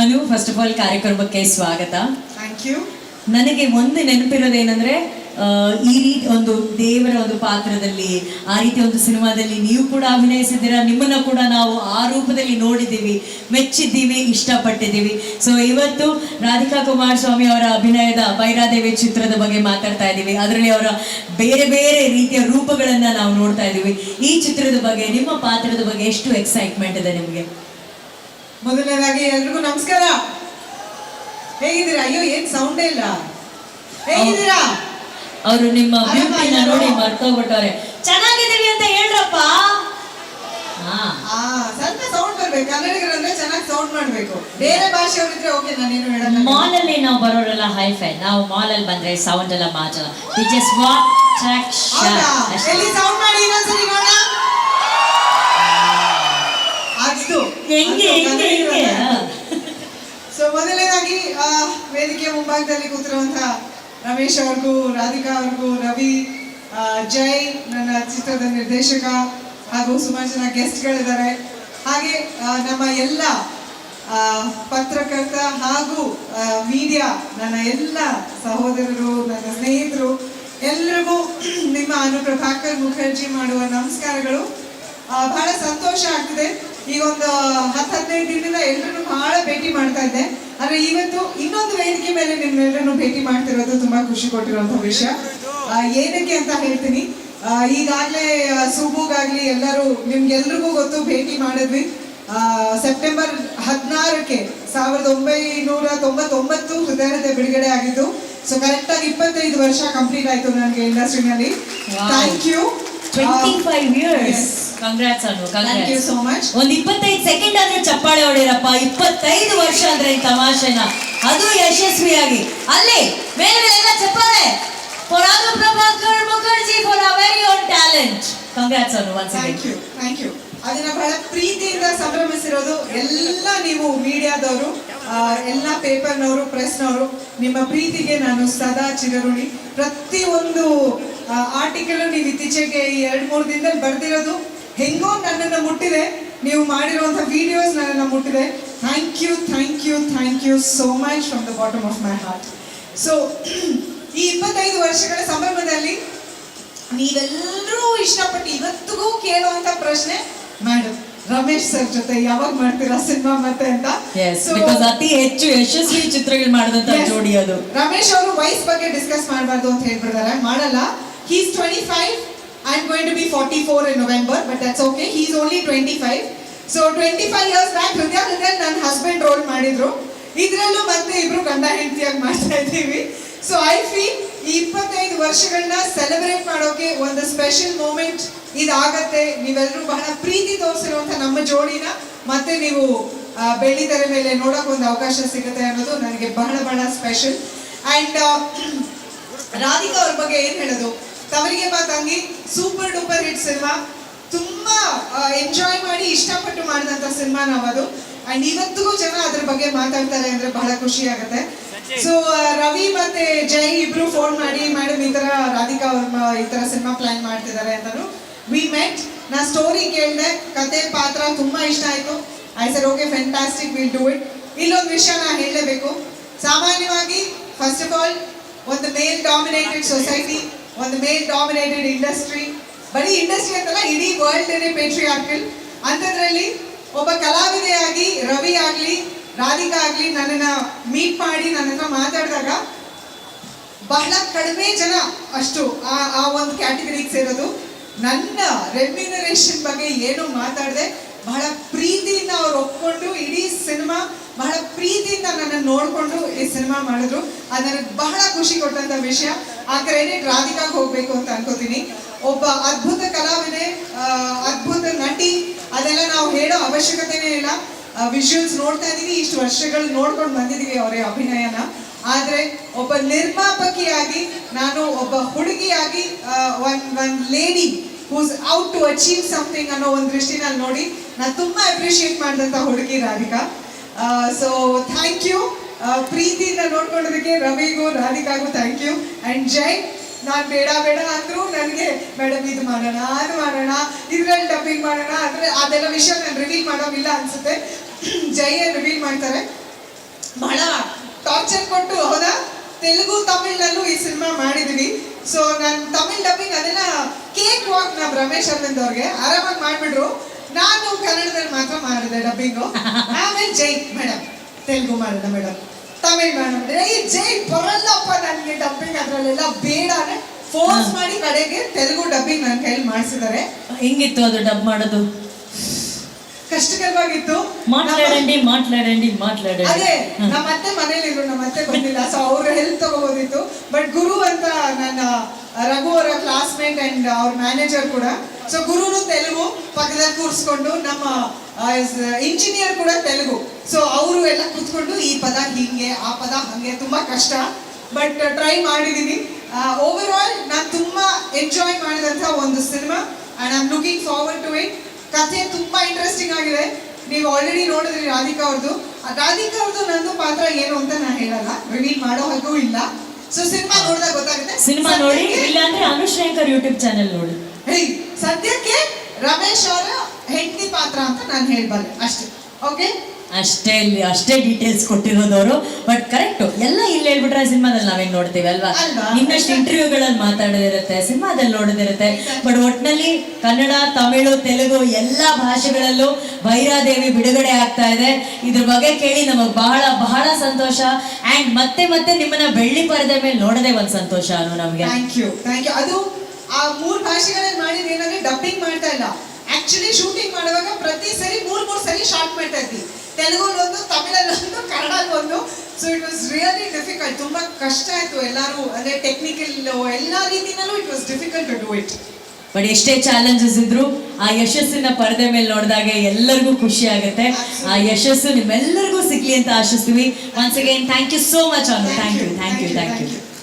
Anu first of all ಕಾರ್ಯಕ್ರಮಕ್ಕೆ ಸ್ವಾಗತ. Thank you ನನಗೆ ಒಂದು ನೆನಪಿರೋದೇನೆಂದ್ರೆ ಈ ರೀತಿ ಒಂದು ದೇವರ ಒಂದು ಪಾತ್ರದಲ್ಲಿ ಆ ರೀತಿ ಒಂದು ಸಿನಿಮಾದಲ್ಲಿ ನೀವು ಕೂಡ ಅಭಿನಯಿಸಿದ್ದೀರಾ? ನಿಮ್ಮನ್ನ ಕೂಡ ನಾವು ಆ ರೂಪದಲ್ಲಿ ನೋಡಿದ್ದೀವಿ. ಮೆಚ್ಚಿದ್ದೀವಿ ಇಷ್ಟಪಟ್ಟಿದ್ದೀವಿ. ಸೊ ಇವತ್ತು ರಾಧಿಕಾ ಕುಮಾರಸ್ವಾಮಿ ಅವರ ಅಭಿನಯದ ಭೈರಾದೇವಿ ಚಿತ್ರದ ಬಗ್ಗೆ ಮಾತಾಡ್ತಾ ಇದ್ದೀವಿ. ಅದರಲ್ಲಿ ಅವರ ಬೇರೆ ಬೇರೆ ರೀತಿಯ ರೂಪಗಳನ್ನ ನಾವು ನೋಡ್ತಾ ಇದ್ದೀವಿ. ಈ ಚಿತ್ರದ ಬಗ್ಗೆ ನಿಮ್ಮ ಪಾತ್ರದ ಬಗ್ಗೆ ಎಷ್ಟು ಎಕ್ಸೈಟ್ಮೆಂಟ್ ಇದೆ ನಿಮಗೆ? ಮೊದಲನೇದಾಗಿ ಎಲ್ರಿಗೂ ನಮಸ್ಕಾರ. ಹೇಗಿದ್ದೀರಾ? ಅಯ್ಯೋ ಏನ್ ಸೌಂಡೇ ಇಲ್ಲ. ಹೇಗಿದ್ದೀರಾ? ಅವರು ನಿಮ್ಮ ಬ್ಯೂಟಿನ? ನೋಡಿ ಮರ್ತೋಗ್ಬಿಟ್ಟವ್ರೆ ಚೆನ್ನಾಗಿದ್ದೀವಿ ಅಂತ ಹೇಳ್ರಪ್ಪ. ಸ್ವಲ್ಪ ಸೌಂಡ್ ಬರ್ಬೇಕು. ಕನ್ನಡಿಗರಂದ್ರೆ ಚೆನ್ನಾಗಿ ಸೌಂಡ್ ಮಾಡ್ಬೇಕು. ಬೇರೆ ಭಾಷೆಯವರಿದ್ರೆ ಓಕೆ ನಾನೇನು ಹೇಳಲ್ಲ. ಮಾಲ್ ಅಲ್ಲಿ ನಾವು ಬರೋರೆಲ್ಲ ಹೈ ಫೈ ನಾವು ಮಾಲ್ ಅಲ್ಲಿ ಬಂದ್ರೆ ಸೌಂಡ್ ಎಲ್ಲ ಮಾತ್ರ. ವಿ ಜಸ್ಟ್ ವಾಕ್ ಟ್ರ್ಯಾಕ್ ಎಲ್ಲಿ ಸೌಂಡ್ ಮಾಡಿ ಇನ್ನೊಂದ್ಸರಿ ಹೆಂಗೆ ಹೆಂಗೆ ಹೆಂಗೆ? ಸೊ ಮೊದಲನೇದಾಗಿ ಆ, ವೇದಿಕೆ ಮುಂಭಾಗದಲ್ಲಿ ಕೂತಿರುವಂತಹ ರಮೇಶ್ ಅವ್ರಿಗೂ ರಾಧಿಕಾ ಅವ್ರಿಗೂ ರವಿ ಜೈ ನನ್ನ ಚಿತ್ರದ ನಿರ್ದೇಶಕ ಹಾಗೂ ಸುಮಾರು ಜನ ಗೆಸ್ಟ್ಗಳಿದ್ದಾರೆ. ಹಾಗೆ ನಮ್ಮ ಎಲ್ಲ ಪತ್ರಕರ್ತ ಹಾಗೂ ಮೀಡಿಯಾ ನನ್ನ ಎಲ್ಲ ಸಹೋದರರು ನನ್ನ ಸ್ನೇಹಿತರು ಎಲ್ರಿಗೂ ನಿಮ್ಮ ಅನುಪ್ರಭಾಕರ್ ಮುಖರ್ಜಿ ಮಾಡುವ ನಮಸ್ಕಾರಗಳು. ಬಹಳ ಸಂತೋಷ ಆಗ್ತಿದೆ. ಈಗ ಒಂದು ಹತ್ತು ಹದಿನೈದು ದಿನದಿಂದ ಎಲ್ಲರೂ ಬಹಳ ಭೇಟಿ ಮಾಡ್ತಾ ಇದ್ದೆ. ಆದ್ರೆ ಇವತ್ತು ಇನ್ನೊಂದು ವೇದಿಕೆ ಮೇಲೆ ನಿಮ್ಮೆಲ್ಲರನ್ನು ಭೇಟಿ ಮಾಡ್ತಿರೋದು ತುಂಬಾ ಖುಷಿ ಕೊಟ್ಟಿರುವಂತ ವಿಷಯ. ಏನಕ್ಕೆ ಅಂತ ಹೇಳ್ತೀನಿ. ಈಗಾಗಲೇ ಸುಬ್ಬುಗಾಗ್ಲಿ ಎಲ್ಲರೂ ನಿಮ್ಗೆಲ್ರಿಗೂ ಗೊತ್ತು ಭೇಟಿ ಮಾಡಿದ್ವಿ. ಆ, ಸೆಪ್ಟೆಂಬರ್ ಹದಿನಾರಕ್ಕೆ ಸಾವಿರದ ಒಂಬೈನೂರ ತೊಂಬತ್ತೊಂಬತ್ತು ಹೃದಯದ ಬಿಡುಗಡೆ ಆಗಿದ್ದು ಸೊ ಕರೆಕ್ಟ್ ಆಗಿ ಇಪ್ಪತ್ತೈದು ವರ್ಷ ಕಂಪ್ಲೀಟ್ ಆಯ್ತು ನನಗೆ ಇಂಡಸ್ಟ್ರಿನಲ್ಲಿ thank you five years. Congrats ಅನ್ನು thank you congrats so much ಒಂದ್ ಇಪ್ಪತ್ತೈದು ಸೆಕೆಂಡ್ ಆದ್ರೆ ಚಪ್ಪಾಳೆ ಹೊಡಿರಪ್ಪ ಇಪ್ಪತ್ತೈದು ವರ್ಷ ಅಂದ್ರೆ ಈ ತಮಾಷೆನ. ಅದು ಯಶಸ್ವಿಯಾಗಿ. ಅಲ್ಲಿ ಮೇಲೆ ಎಲ್ಲ ಚಪ್ಪಾಳೆ. For Prabhakar Mukherjee for a very own talent congrats ಅನ್ನು once thank you thank you ಅದನ್ನ ಬಹಳ ಪ್ರೀತಿಯಿಂದ ಸಂಭ್ರಮಿಸಿರೋದು ಎಲ್ಲ ನೀವು ಮೀಡಿಯಾದವರು ಎಲ್ಲ ಪೇಪರ್ನವರು ಪ್ರೆಸ್ನವರು ನಿಮ್ಮ ಪ್ರೀತಿಗೆ ನಾನು ಸದಾ ಚಿರಋಣಿ. ಪ್ರತಿಯೊಂದು ಆರ್ಟಿಕಲ್ ನೀವು ಇತ್ತೀಚೆಗೆ ಈ ಎರಡು ಮೂರು ದಿನದಲ್ಲಿ ಬರ್ದಿರೋದು ಹೆಂಗೋ ನನ್ನನ್ನು ಮುಟ್ಟಿದೆ. ನೀವು ಮಾಡಿರುವಂಥ ವಿಡಿಯೋಸ್ ನನ್ನನ್ನು ಮುಟ್ಟಿದೆ. Thank you thank you thank you so much from the bottom of my heart so ಈ ಇಪ್ಪತ್ತೈದು ವರ್ಷಗಳ ಸಂಭ್ರಮದಲ್ಲಿ ನೀವೆಲ್ಲರೂ ಇಷ್ಟಪಟ್ಟು ಇವತ್ತಿಗೂ ಕೇಳುವಂತ ಪ್ರಶ್ನೆ ಮೇಡಮ್ ರಮೇಶ್ ಸರ್ ಜೊತೆ ಯಾವಾಗ ಮಾಡ್ತೀರಾ ಸಿನಿಮಾ ಮತ್ತೆ ಅಂತ? ಅತಿ ಹೆಚ್ಚು ಯಶಸ್ವಿ ಚಿತ್ರಗಳು ಮಾಡಿದಂತ ಜೋಡಿ ಅದು. ರಮೇಶ್ ಅವರು ವಯಸ್ ಬಗ್ಗೆ ಡಿಸ್ಕಸ್ ಮಾಡಬಾರ್ದು ಅಂತ ಹೇಳ್ಬಿಡ್ತಾರೆ ಮಾಡಲ್ಲ. He's twenty five I going to to be forty four but November but He's twenty five so twenty five years back ಹೃದಯ ನನ್ನ ಹಸ್ಬೆಂಡ್ ರೋಲ್ ಮಾಡಿದ್ರು. ಇದರಲ್ಲೂ ಮತ್ತೆ ಇಬ್ರು ಗಂಡ ಹೆಂಡತಿಯಾಗಿ ಮಾಡ್ತಾ ಇದ್ದೀವಿ. ಸೊ ಐ ಫೀಲ್ ಈ ಇಪ್ಪತ್ತೈದು ವರ್ಷಗಳನ್ನ ಸೆಲೆಬ್ರೇಟ್ ಮಾಡೋಕೆ ಒಂದು ಸ್ಪೆಷಲ್ ಮೂಮೆಂಟ್ ಇದಾಗತ್ತೆ. ನೀವೆಲ್ಲರೂ ಬಹಳ ಪ್ರೀತಿ ತೋರಿಸಿರುವಂತ ನಮ್ಮ ಜೋಡಿನ. ಮತ್ತೆ ನೀವು ಆ, ಬೆಳ್ಳಿ ತೆರೆ ಮೇಲೆ ನೋಡೋಕೆ ಒಂದು ಅವಕಾಶ ಸಿಗುತ್ತೆ ಅನ್ನೋದು ನನಗೆ ಬಹಳ ಬಹಳ ಸ್ಪೆಷಲ್ ಅಂಡ್ ರಾಧಿಕಾ ಅವ್ರ ಬಗ್ಗೆ ಏನ್ ಹೇಳೋದು? ತವರಿಗೆ ಬಾ ತಂಗಿ ಸೂಪರ್ ಡೂಪರ್ ಹಿಟ್ ಸಿನಿಮಾ. ತುಂಬಾ ಎಂಜಾಯ್ ಮಾಡಿ ಇಷ್ಟಪಟ್ಟು ಮಾಡಿದಂತ ಸಿನಿಮಾ ನಾವದು. ಅಂಡ್ ಇವತ್ತಿಗೂ ಜನ ಅದ್ರ ಬಗ್ಗೆ ಮಾತಾಡ್ತಾರೆ ಅಂದ್ರೆ ಬಹಳ ಖುಷಿ ಆಗುತ್ತೆ. ಸೊ ರವಿ ಮತ್ತೆ ಜೈ ಇಬ್ರು ಫೋನ್ ಮಾಡಿ ಮೇಡಮ್ ಈ ತರ ರಾಧಿಕಾ ಅವ್ರ ಈ ತರ ಸಿನಿಮಾ ಪ್ಲಾನ್ ಮಾಡ್ತಿದ್ದಾರೆ ಅಂತಾನು ವಿ ಮೆಟ್ ನಾ ಸ್ಟೋರಿ ಕೇಳಿದೆ. ಕತೆ ಪಾತ್ರ ತುಂಬಾ ಇಷ್ಟ ಆಯ್ತು. I sir okay fantastic will do it ಇಲ್ಲೊಂದು ವಿಷಯ ನಾ ಹೇಳಲೇಬೇಕು. ಸಾಮಾನ್ಯವಾಗಿ ಫಸ್ಟ್ ಆಫ್ ಆಲ್ ಒಂದು ಮೇಲ್ ಡಾಮಿನೇಟೆಡ್ ಸೊಸೈಟಿ ಒಂದು ಮೇಲ್ ಡಾಮಿನೇಟೆಡ್ ಇಂಡಸ್ಟ್ರಿ ಬರೀ ಇಂಡಸ್ಟ್ರಿ ಅಂತಲ್ಲ, ಇಡೀ ವರ್ಲ್ಡ್ ಪೇಟ್ರಿಯಾರ್ಕಲ್ ಅಂಥದ್ರಲ್ಲಿ ಒಬ್ಬ ಕಲಾವಿದೆಯಾಗಿ, ರವಿ ಆಗಲಿ, ರಾಧಿಕಾ ಆಗಲಿ ನನ್ನನ್ನು ಮೀಟ್ ಮಾಡಿ ನನ್ನ ಹತ್ರ ಮಾತಾಡಿದಾಗ ಬಹಳ ಕಡಿಮೆ ಜನ ಅಷ್ಟು ಆ ಆ ಒಂದು ಕ್ಯಾಟಗರಿಗೆ ಸೇರೋದು. ನನ್ನ ರೆಮ್ಯುನರೇಷನ್ ಬಗ್ಗೆ ಏನು ಮಾತಾಡದೆ, ಬಹಳ ಪ್ರೀತಿಯಿಂದ ಅವ್ರು ಒಪ್ಕೊಂಡು ಇಡೀ ಸಿನಿಮಾ ಬಹಳ ಪ್ರೀತಿಯಿಂದ ನನ್ನನ್ನು ನೋಡಿಕೊಂಡು ಈ ಸಿನಿಮಾ ಮಾಡಿದ್ರು. ಅದು ಬಹಳ ಖುಷಿ ಕೊಟ್ಟಂತ ವಿಷಯ. ಆ ಕ್ರೆಡಿಟ್ ರಾಧಿಕಾಗ್ ಹೋಗ್ಬೇಕು ಅಂತ ಅನ್ಕೋತೀನಿ. ಒಬ್ಬ ಅದ್ಭುತ ಕಲಾವಿದೆ ಅದ್ಭುತ ನಟಿ, ಅದೆಲ್ಲ ನಾವು ಹೇಳೋ ಅವಶ್ಯಕತೆನೇ ಇಲ್ಲ. ವಿಜುವಲ್ಸ್ ನೋಡ್ತಾ ಇದೀವಿ, ಇಷ್ಟು ವರ್ಷಗಳು ನೋಡ್ಕೊಂಡು ಬಂದಿದೀವಿ ಅವರ ಅಭಿನಯನ. ಆದ್ರೆ ಒಬ್ಬ ನಿರ್ಮಾಪಕಿಯಾಗಿ, ನಾನು ಒಬ್ಬ ಹುಡುಗಿಯಾಗಿ one one lady who's out to achieve something ಅನ್ನೋ ಒಂದು ದೃಷ್ಟಿನಲ್ಲಿ ನೋಡಿ, ನಾನು ತುಂಬಾ ಅಪ್ರಿಷಿಯೇಟ್ ಮಾಡಿದಂತ ಹುಡುಗಿ ರಾಧಿಕಾ. ಸೊ ಥ್ಯಾಂಕ್ ಯು ಪ್ರೀತಿಯಿಂದ ನೋಡ್ಕೊಳ್ಳೋದಕ್ಕೆ ರವಿಗೂ ರಾಧಿಕಾಗೂ ಥ್ಯಾಂಕ್ ಯು ಅಂಡ್ ಜೈ, ನಾನು ಬೇಡ ಬೇಡ ಅಂದರೂ ನನಗೆ ಮೇಡಮ್ ಇದು ಮಾಡೋಣ, ಅದು ಮಾಡೋಣ, ಇದ್ರಲ್ಲಿ ಡಬ್ಬಿಂಗ್ ಮಾಡೋಣ ಅಂದರೆ ಅದೆಲ್ಲ ವಿಷಯ ನಾನು ರಿವೀಲ್ ಮಾಡೋವಿಲ್ಲ ಅನಿಸುತ್ತೆ. ಜೈ ರಿವೀಲ್ ಮಾಡ್ತಾರೆ. ಬಹಳ ಟಾರ್ಚರ್ ಕೊಟ್ಟು, ಹೌದಾ? ತೆಲುಗು ತಮಿಳ್ನಲ್ಲೂ ಈ ಸಿನಿಮಾ ಮಾಡಿದೀವಿ ಸೊ ನಾನು ತಮಿಳ್ ಡಬ್ಬಿಂಗ್ ಅದೆಲ್ಲ ಕೇಕ್ ವಾಕ್ ನಮ್ಮ ರಮೇಶ್ ಅವ್ರಿಗೆ. ಆರಾಮಾಗಿ ಮಾಡಿಬಿಟ್ರು. ನಾನು ಕನ್ನಡದಲ್ಲಿ ಮಾತ್ರ ಮಾಡಿದೆ ಡಬ್ಬಿಂಗು ಆಮೇಲೆ ಜೈ ಮೇಡಮ್ ತೆಲುಗು ಮಾಡೋಣ ಮೇಡಮ್ ತಮಿಳ್ ಮ್ಯಾನ್ ಅಂದ್ರೆ ಈ ಜೈ ಬರಲ್ಲಪ್ಪ ನನಗೆ ಡಬ್ಬಿಂಗ್ ಅದ್ರಲ್ಲೆಲ್ಲ ಬೇಡ ಅಂದ್ರೆ ಫೋರ್ಸ್ ಮಾಡಿ ಕಡೆಗೆ ತೆಲುಗು ಡಬ್ಬಿಂಗ್ ನನ್ನ ಕೈಲಿ ಮಾಡಿಸಿದ್ದಾರೆ. ಹೆಂಗಿತ್ತು ಅದು ಡಬ್ ಮಾಡೋದು? ಕಷ್ಟಕರವಾಗಿತ್ತು. ಮಾట్లాಡಂಡಿ ಮಾట్లాಡಂಡಿ ಮಾట్లాಡಂಡಿ ಅದೇ ನಮ್ಮ ಅತ್ತೆ ಮನೇಲಿ ಇದ್ರು ನಮ್ಮ ಅತ್ತೆ ಬಂದಿಲ್ಲ ಸೊ ಅವ್ರ ಹೆಲ್ತ್ ತಗೋಬೋದಿತ್ತು. ಬಟ್ ಗುರು ಅಂತ ನನ್ನ ರಘು ಅವರ ಕ್ಲಾಸ್ಮೇಟ್ ಅಂಡ್ ಅವ್ರ ಮ್ಯಾನೇಜರ್ ಕೂಡ. ಸೊ ಗುರುನು ತೆಲುಗು ಪಕ್ಕದಲ್ಲಿ ಕೂರಿಸ್ಕೊಂಡು ನಮ್ಮ ಇಂಜಿನಿಯರ್ ಕೂಡ ತೆಲುಗು. ಸೊ ಅವರು ಎಲ್ಲ ಕೂತ್ಕೊಂಡು ಈ ಪದ ಹೀಗೆ ಆ ಪದ ಹಂಗೆ ತುಂಬಾ ಕಷ್ಟ. ಬಟ್ ಟ್ರೈ ಮಾಡಿದೀನಿ. ಓವರ್ ಆಲ್ ನಾನು ತುಂಬಾ ಎಂಜಾಯ್ ಮಾಡಿದಂಥ ಒಂದು cinema and I am looking forward to it ಕಥೆ ತುಂಬಾ ಇಂಟ್ರೆಸ್ಟಿಂಗ್ ಆಗಿದೆ. ನೀವು ಆಲ್ರೆಡಿ ನೋಡಿದ್ರಿ ರಾಧಿಕಾ ಅವ್ರದ್ದು. ರಾಧಿಕಾ ಅವ್ರದ್ದು ನಂದು ಪಾತ್ರ ಏನು ಅಂತ ನಾನು ಹೇಳಲ್ಲ. ರಿವೀಲ್ ಮಾಡೋ ಹಾಗೂ ಇಲ್ಲ. ಸೊ ಸಿನಿಮಾ ನೋಡಿದಾಗ ಗೊತ್ತಾಗುತ್ತೆ. ಸಿನಿಮಾ ನೋಡಿ ಇಲ್ಲ ಅಂದ್ರೆ ಅನುಶ್ರೇಂಕರ್ ಯೂಟ್ಯೂಬ್ ಚಾನೆಲ್ ನೋಡಿ. ಹೇಯ್, ಸದ್ಯಕ್ಕೆ ರಮೇಶ್ ಅವರ ಹೆಂಡತಿ ಪಾತ್ರ ಅಂತ ನಾನು ಹೇಳ್ಬಲ್ಲೆ ಅಷ್ಟೇ. ಓಕೆ ಅಷ್ಟೇ ಇಲ್ಲಿ ಅಷ್ಟೇ ಡೀಟೇಲ್ಸ್ ಕೊಟ್ಟಿರೋದವರು. ಬಟ್ ಕರೆಕ್ಟ್ ಎಲ್ಲ ಇಲ್ಲಿ ಹೇಳ್ಬಿಟ್ರೆ ಸಿನಿಮಾದಲ್ಲಿ ನಾವೇನ್ ನೋಡ್ತೀವಿ ಅಲ್ವಾ? ಇನ್ನಷ್ಟು ಇಂಟರ್ವ್ಯೂಗಳಲ್ಲಿ ಮಾತಾಡೋದಿರುತ್ತೆ ಸಿನಿಮಾದಲ್ಲಿ ನೋಡೋದಿರುತ್ತೆ. ಬಟ್ ಒಟ್ನಲ್ಲಿ ಕನ್ನಡ ತಮಿಳು ತೆಲುಗು ಎಲ್ಲ ಭಾಷೆಗಳಲ್ಲೂ ಭೈರಾದೇವಿ ಬಿಡುಗಡೆ ಆಗ್ತಾ ಇದೆ. ಇದ್ರ ಬಗ್ಗೆ ಕೇಳಿ ನಮಗ್ ಬಹಳ ಬಹಳ ಸಂತೋಷ. ಅಂಡ್ ಮತ್ತೆ ಮತ್ತೆ ನಿಮ್ಮನ್ನ ಬೆಳ್ಳಿ ಪರದೆ ಮೇಲೆ ನೋಡದೆ ಒಂದ್ ಸಂತೋಷ ಅನ್ನೋ ನಮ್ಗೆ. ಥ್ಯಾಂಕ್ ಯು ಥ್ಯಾಂಕ್ ಯು ಅದು ಆ ಮೂರು ಭಾಷೆಗಳಲ್ಲಿ ಮಾಡಿದ ಏನಂದ್ರೆ ಡಬ್ಬಿಂಗ್ ಮಾಡ್ತಾ ಇಲ್ಲ. ಆಕ್ಚುಲಿ ಶೂಟಿಂಗ್ ಮಾಡುವಾಗ ಪ್ರತಿ ಸರಿ ಮೂರ್ ಮೂರ್ ಸರಿ ಶಾರ್ಟ್ ಮಾಡ್ತಾ ಇದ್ವಿ. ತೆಲುಗಲ್ಲಿ ಒಂದು ತಮಿಳಲ್ಲಿ ಒಂದು ಕನ್ನಡಲ್ಲಿ ಒಂದು so it was really difficult ತುಂಬಾ ಕಷ್ಟ ಆಯ್ತು ಎಲ್ಲರೂ. ಅಂದ್ರೆ ಟೆಕ್ನಿಕಲ್ ಎಲ್ಲ ರೀತಿನಲ್ಲೂ it was difficult to do it but ಎಷ್ಟೇ ಚಾಲೆಂಜಸ್ ಇದ್ರು ಆ ಯಶಸ್ಸಿನ ಪರದೆ ಮೇಲೆ ನೋಡಿದಾಗ ಎಲ್ಲರಿಗೂ ಖುಷಿ ಆಗುತ್ತೆ. ಆ ಯಶಸ್ಸು ನಿಮ್ಮೆಲ್ಲರಿಗೂ ಸಿಗ್ಲಿ ಅಂತ ಆಶಿಸ್ತೀವಿ. Once again thank you so much Anu thank you thank you thank you